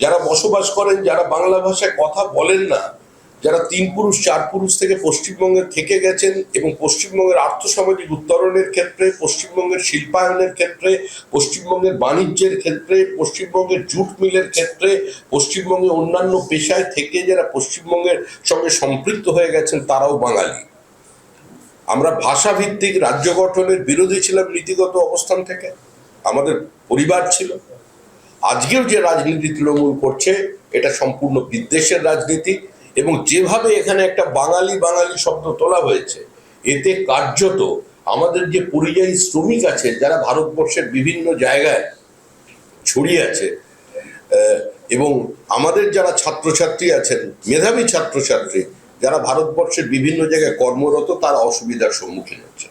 যারা বসবাস করেন, যারা বাংলা ভাষায় কথা বলেন না, যারা তিন পুরুষ, চার পুরুষ থেকে পশ্চিমবঙ্গে থেকে গেছেন এবং পশ্চিমবঙ্গের আর্থসামাজিক উত্তরণের ক্ষেত্রে, পশ্চিমবঙ্গের শিল্পায়নের ক্ষেত্রে, পশ্চিমবঙ্গের বাণিজ্যের ক্ষেত্রে, পশ্চিমবঙ্গের জুট মিলের ক্ষেত্রে পশ্চিমবঙ্গে অন্যান্য পেশায় থেকে যারা পশ্চিমবঙ্গের সঙ্গে সম্পৃক্ত হয়ে গেছেন, তারাও বাঙালি। আমরা ভাষাভিত্তিক রাজ্য গঠনের বিরোধী ছিলাম নীতিগত অবস্থান থেকে। আমাদের পরিবার ছিল। আজকেও যে রাজনীতি তৃণমূল করছে, এটা সম্পূর্ণ বিদ্বেষের রাজনীতি এবং যেভাবে এখানে একটা বাঙালি বাঙালি শব্দ তোলা হয়েছে, এতে কার্যত আমাদের যে পরিযায়ী শ্রমিক আছে, যারা ভারতবর্ষের বিভিন্ন জায়গায় ছড়িয়ে আছে এবং আমাদের যারা ছাত্রছাত্রী আছেন, মেধাবী ছাত্রছাত্রী, যারা ভারতবর্ষের বিভিন্ন জায়গায় কর্মরত, তারা অসুবিধার সম্মুখীন হচ্ছে।